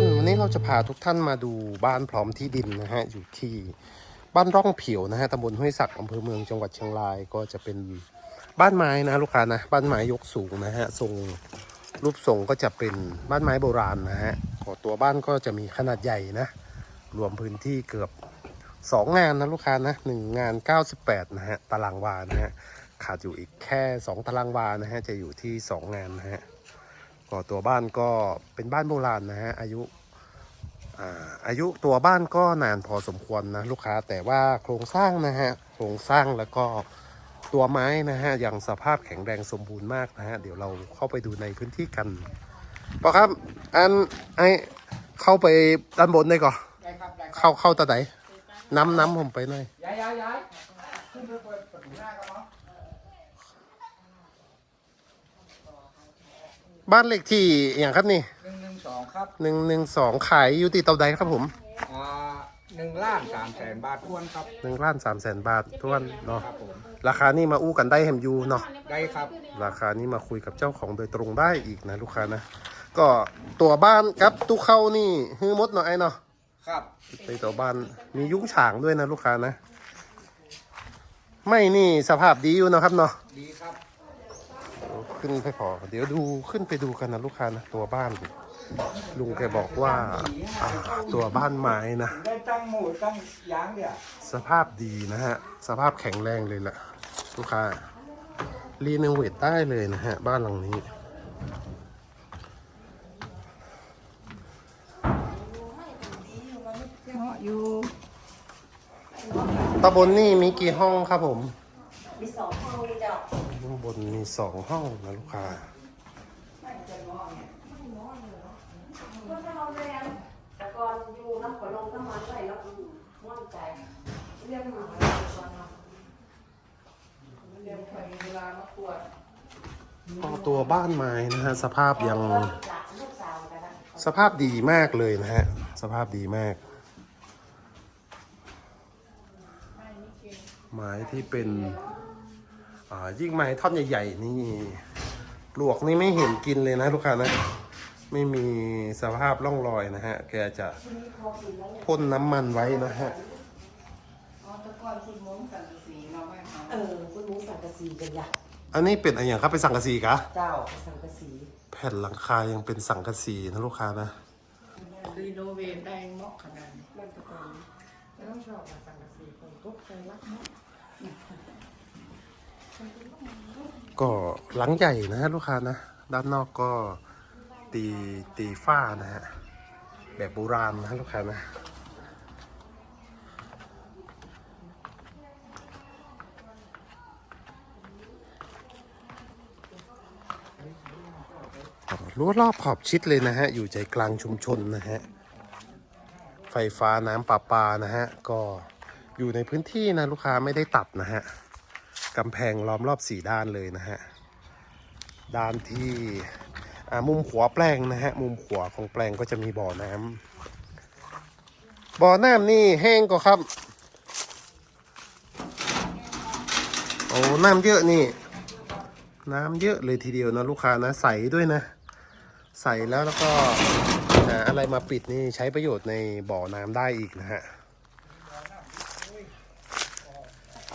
าจะพาทุกท่านมาดูบ้านพร้อมที่ดินนะฮะ อยู่ที่บ้านร่องผิวนะฮะตำบลห้วยศักดิ์อำเภอเมืองจังหวัดเชียงรายก็จะเป็นบ้านไม้นะลูกค้านะ บ้านไม้ยกสูงนะฮะ ทรงรูปทรงก็จะเป็นบ้านไม้โบราณนะฮะตัวบ้านก็จะมีขนาดใหญ่นะ รวมพื้นที่เกือบสองงานนะลูกค้านะหนึ่งงาน 98 นะฮะ ตารางวานะฮะ ขาดอยู่อีกแค่ 2 ตารางวานะฮะ จะอยู่ที่ 2 งานนะฮะ ก็ตัวบ้านก็เป็นบ้านโบราณนะฮะอายุอาอายุตัวบ้านก็นานพอสมควรนะลูกค้าแต่ว่าโครงสร้างนะฮะโครงสร้างแล้วก็ตัวไม้นะฮะยังสภาพแข็งแรงสมบูรณ์มากนะฮะเดี๋ยวเราเข้าไปดูในพื้นที่กันปอครับอันไอเข้าไปด้านบนได้ก่อนเข้าเข้าตาไหนน้ำน้ำผมไปหน่อยย้ายย้ายย้ายขึ้นไปเปิดประตูหน้ากันเนาะ บ้านเลขที่อย่างครับนี่หนึ่งหนึ่งสองครับหนึ่งหนึ่งสองขายอยู่ที่เตาใดครับผมอ่าหนึ่งล้านสามแสนบาททวนครับหนึ่งล้านสามแสนบาททวนเนาะครับผมราคานี่มาอู้กันได้แฮมยูเนาะได้ครับ ราคานี้มาคุยกับเจ้าของโดยตรงได้อีกนะลูกค้านะก็ตัวบ้านครับตู้เข้านี่ฮือมดเนาะไอ้เนาะครับในตัวบ้านมียุ้งฉางด้วยนะลูกค้านะ ไม่นี่สภาพดีอยู่เนาะครับเนาะดีครับ ขึ้นไปพอ เดี๋ยวดูขึ้นไปดูกันนะลูกค้านะตัวบ้าน ลุงแกบอกว่าอ่าตัวบ้านไม้นะ ได้ตั้งหมูตั้งยางเดียวสภาพดีนะฮะ สภาพแข็งแรงเลยแหละลูกค้า รีโนเวทได้เลยนะฮะ บ้านหลังนี้อยู่ตำบลนี่มีกี่ห้องครับผม มีสองห้องเจ้าข้างบนมีสองห้องนะลูกค้าแต่ก่อนอยู่น้ำขอลงน้ำมันไว้แล้วม่วนใจเรียกมาก่อนเนาะเรียกไปเวลามาปวดก็ตัวบ้านไม้นะฮะสภาพยังจากลูกสาวกันนะสภาพดีมากเลยนะฮะสภาพดีมาก ไม้ที่เป็นอ่า ยิ่งไม้ท่อนใหญ่ ๆ นี่ปลวกนี่ไม่เห็นกินเลยนะ ลูกค้านะ ไม่มีสภาพร่องรอยนะฮะ แกจะพ่นน้ำมันไว้นะฮะอ๋อแตะกอนคุณม้งสังกะสีเราไม่เอาเออคุณมุ้งสังกะสีกันอยากอันนี้เป็นอะไรอย่างครับเป็นสังกะสีกะเจ้าสังกะสี แผ่นหลังคายังเป็นสังกะสีนะลูกค้านะรีโนเวทได้เหมาะขนาดนี้เล่นแตะกอนไม่ต้องชอบมาสังกะสีคนทุกใจรักเนาะ ก็หลังใหญ่นะฮะลูกค้านะ ด้านนอกก็ตีตีฝ้านะฮะ แบบโบราณนะลูกค้านะรั้วรอบขอบชิดเลยนะฮะ อยู่ใจกลางชุมชนนะฮะ ไฟฟ้าน้ำประปานะฮะ ก็อยู่ในพื้นที่นะลูกค้าไม่ได้ตัดนะฮะ กำแพงล้อมรอบสี่ด้านเลยนะฮะ ด้านที่มุมขวาแปลงนะฮะ มุมขวาของแปลงก็จะมีบ่อน้ำบ่อน้ำนี่แห้งก็ครับโอ้น้ำเยอะนี่ น้ำเยอะเลยทีเดียวนะลูกค้านะใสด้วยนะ ใสแล้วแล้วก็อะไรมาปิดนี่ใช้ประโยชน์ในบ่อน้ำได้อีกนะฮะ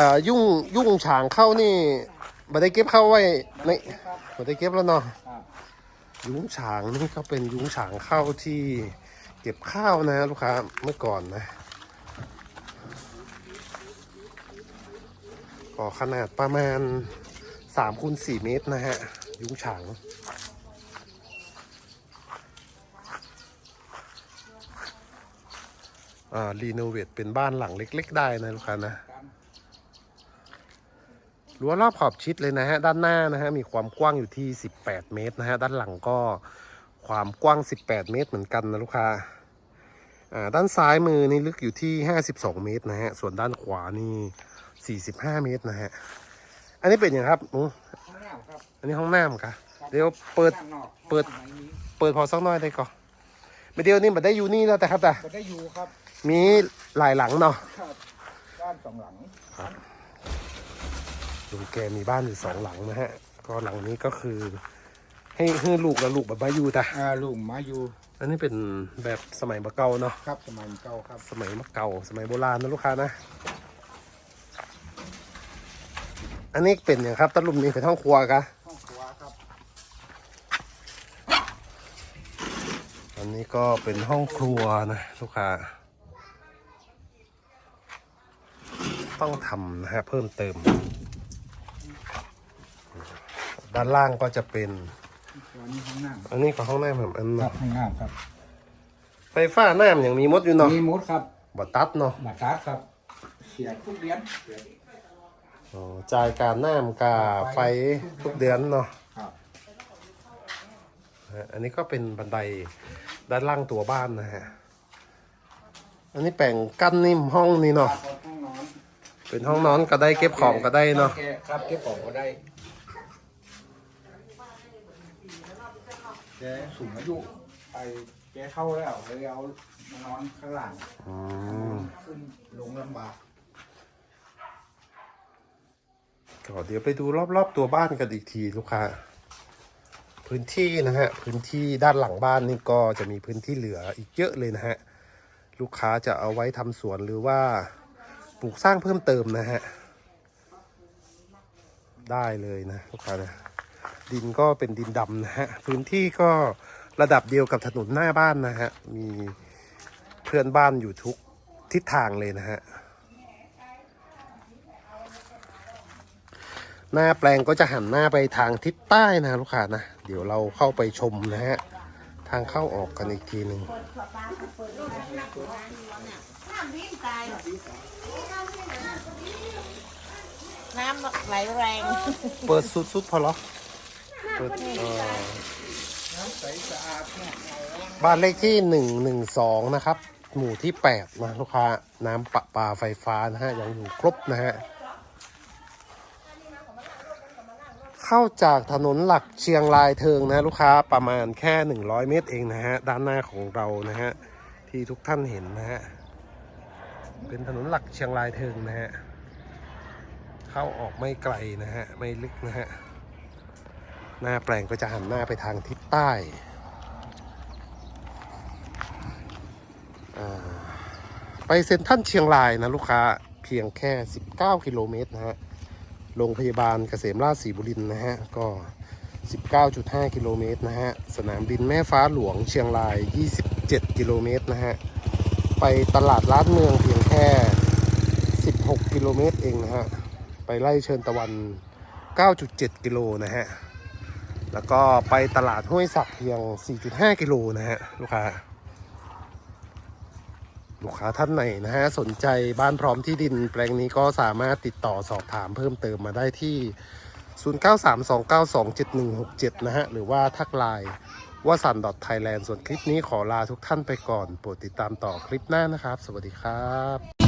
อ่ายุ่งยุ่งฉางเข้านี่บัได้เก็บเข้าไว้ในบัได้เก็บแล้วเนาะยุ้งฉางนี่ก็เป็นยุ้งฉางเข้าที่เก็บข้าวนะลูกค้าเมื่อก่อนนะก็ขนาดประมาณ3คูณ4เมตรนะฮะ ยุ้งฉางอ่ารีโนเวทเป็นบ้านหลังเล็ก ๆ ได้นะลูกค้านะ รั้วรอบขอบชิดเลยนะฮะ ด้านหน้านะฮะ มีความกว้างอยู่ที่ 18 เมตรนะฮะ ด้านหลังก็ความกว้าง 18 เมตรเหมือนกันนะลูกค้าอ่าด้านซ้ายมือนี่ลึกอยู่ที่ 52 เมตรนะฮะ ส่วนด้านขวานี่ 45 เมตรนะฮะ อันนี้เป็นอย่างครับอู้ห้องน้ำครับอันนี้ห้องน้ำกะเดี๋ยวเปิดข้างนอกเปิด ห้องไหนมีเปิดพอสักหน้อยได้ก่อนไม่เดียวนี่มาได้อยู่นี่แล้วแต่ครับแต่ก็ได้อยู่ครับมีหลายหลังเนาะ ครับบ้านสองหลัง ลุงแกมีบ้านอยู่สองหลังนะฮะ ก็หลังนี้ก็คือ ให้ให้ลูกแล้วลูกแบบมาอยู่แต่อ่าลุงมาอยู่อันนี้เป็นแบบสมัยมะเก่าเนาะ ครับสมัยเก่าครับ สมัยมะเก่าสมัยโบราณนะลูกค้านะ อันนี้เป็นอย่างครับตะลุมนี่เป็นห้องครัวกะห้องครัวครับ อันนี้ก็เป็นห้องครัวนะลูกค้า ต้องทำนะฮะเพิ่มเติม ด้านล่างก็จะเป็นตัวนี้ห้องน้ำอันนี้ก็ห้องน้ำแบบอันครัเนาะบห้องน้ำครับไฟฟ้าน้ำอย่างมีมดอยู่เนาะมีมดครับบ่ตัดเนาะบัตรการ์ดครับ เสียทุกเดือนเสียอ๋อจ่ายการน้ำกาไฟทุกเดือนเนาะครับฮะอันนี้ก็เป็นบันไดด้านล่างตัวบ้านนะฮะอันนี้แปลงกั้นนิ่มห้องนี่เนาะห้องนอนเป็นห้องนอนก็ได้เก็บของก็ได้เนาะ ครับเก็บของก็ได้ แกสูงอายุไปแกเข้าแล้วเลยเอามานอนข้างหลังอืมขึ้นลงลำบากก็เดี๋ยวไปดูรอบๆตัวบ้านกันอีกทีลูกค้า พื้นที่นะฮะ พื้นที่ด้านหลังบ้านนี่ก็จะมีพื้นที่เหลืออีกเยอะเลยนะฮะ ลูกค้าจะเอาไว้ทำสวนหรือว่าปลูกสร้างเพิ่มเติมนะฮะ ได้เลยนะลูกค้านะ ดินก็เป็นดินดำนะฮะ พื้นที่ก็ระดับเดียวกับถนนหน้าบ้านนะฮะ มีเพื่อนบ้านอยู่ทุกทิศทางเลยนะฮะ หน้าแปลงก็จะหันหน้าไปทางทิศใต้นะลูกค้านะ เดี๋ยวเราเข้าไปชมนะฮะ ทางเข้าออกกันอีกทีหนึ่งน้ำไหลแรง เปิดสุดๆพอเหรอ เปิดเอ่อบ้านเลขที่หนึ่งหนึ่งสองนะครับ หมู่ที่แปดนะลูกค้า น้ำประปาไฟฟ้านะฮะ ยังอยู่ครบนะฮะ เข้าจากถนนหลักเชียงรายเทิงนะลูกค้าประมาณแค่ 100 เมตรเองนะฮะ ด้านหน้าของเรานะฮะ ที่ทุกท่านเห็นนะฮะ เป็นถนนหลักเชียงรายเทิงนะฮะ เข้าออกไม่ไกลนะฮะ ไม่ลึกนะฮะ หน้าแปลงก็จะหันหน้าไปทางทิศใต้ไปเซ็นทรัลเชียงรายนะลูกค้าเพียงแค่ 19 กิโลเมตรนะฮะโรงพยาบาลเกษมราชศรีบุรินนะฮะก็ 19.5 กิโลเมตรนะฮะสนามบินแม่ฟ้าหลวงเชียงราย 27 กิโลเมตรนะฮะไปตลาดล้านเมืองเพียงแค่ 16 กิโลเมตรเองนะฮะไปไล่เชิญตะวัน 9.7 กิโลนะฮะ แล้วก็ไปตลาดห้วยสักเพียง 4.5 กิโลนะฮะลูกค้า ลูกค้าท่านไหนนะฮะสนใจบ้านพร้อมที่ดินแปลงนี้ก็สามารถติดต่อสอบถามเพิ่มเติมมาได้ที่ 0932927167 นะฮะ หรือว่าทักไลน์ว่าสัน .thailand ส่วนคลิปนี้ขอลาทุกท่านไปก่อน โปรดติดตามต่อคลิปหน้านะครับ สวัสดีครับ